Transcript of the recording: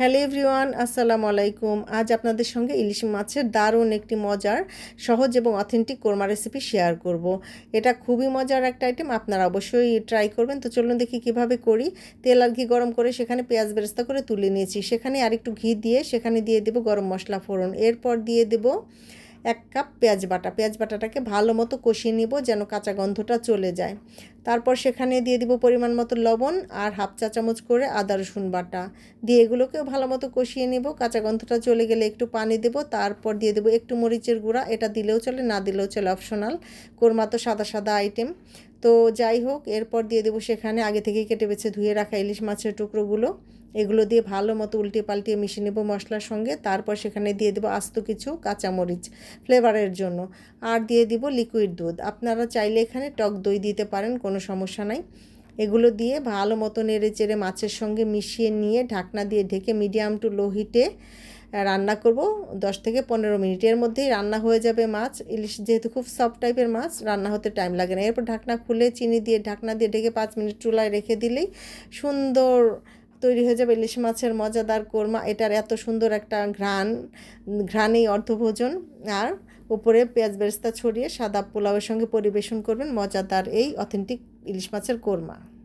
Hello everyone, আসসালামু আলাইকুম। আজ আপনাদের সঙ্গে ইলিশ মাছের দারুণ একটি মজার, সহজ এবং অথেন্টিক কোরমা রেসিপি শেয়ার করব। এটা খুবই মজার একটা আইটেম আপনারা অবশ্যই ট্রাই করবেন। তো চলুন দেখি কীভাবে করি। তেল আর ঘি গরম করে সেখানে পেঁয়াজ বেরেস্তা করে তুলে নিয়েছি। সেখানে আরেকটু ঘি দিয়ে সেখানে দিয়ে দেবো গরম মশলা ফোড়ন। এরপর দিয়ে দেবো এক কাপ পেঁয়াজ বাটা। পেঁয়াজ বাটাটাকে ভালো মতো কষিয়ে নিব যেন কাঁচা গন্ধটা চলে যায়। তারপর সেখানে দিয়ে দিব পরিমাণ মতো লবণ আর হাফ চা চামচ করে আদা রসুন বাটা। দিয়ে এগুলোকেও ভালো মতো কষিয়ে নিব। কাঁচা গন্ধটা চলে গেলে একটু পানি দেব। তারপর দিয়ে দেবো একটু মরিচের গুঁড়া। এটা দিলেও চলে, না দিলেও চলে অপশনাল কোরমা তো সাদা সাদা আইটেম তো যাই হোক, এরপর দিয়ে দেবো সেখানে আগে থেকেই কেটে বেছে ধুয়ে রাখা ইলিশ মাছের টুকরোগুলো। এগুলো দিয়ে ভালো মতো উল্টে পাল্টিয়ে মিশিয়ে নেব মশলার সঙ্গে। তারপর সেখানে দিয়ে দেবো আস্ত কিছু কাঁচামরিচ ফ্লেভারের জন্য। আর দিয়ে দিব লিকুইড দুধ। আপনারা চাইলে এখানে টক দই দিতে পারেন, কোনো সমস্যা নাই। এগুলো দিয়ে ভালো মতো নেড়ে চেড়ে মাছের সঙ্গে মিশিয়ে নিয়ে ঢাকনা দিয়ে ঢেকে মিডিয়াম টু লো হিটে রান্না করব। দশ থেকে পনেরো মিনিটের মধ্যেই রান্না হয়ে যাবে মাছ। ইলিশ যেহেতু খুব সফট টাইপের মাছ, রান্না হতে টাইম লাগে না। এরপর ঢাকনা খুলে চিনি দিয়ে, ঢাকনা দিয়ে ঢেকে পাঁচ মিনিট চুলায় রেখে দিলেই সুন্দর তৈরি হয়ে যাবে ইলিশ মাছের মজাদার কোরমা। এটার এত সুন্দর একটা ঘ্রাণ, ঘ্রাণেই অর্ধভোজন। আর উপরে পেঁয়াজ বেরেস্তা ছড়িয়ে সাদা পোলাওয়ের সঙ্গে পরিবেশন করবেন। মজাদার এই অথেন্টিক ইলিশ মাছের কোরমা।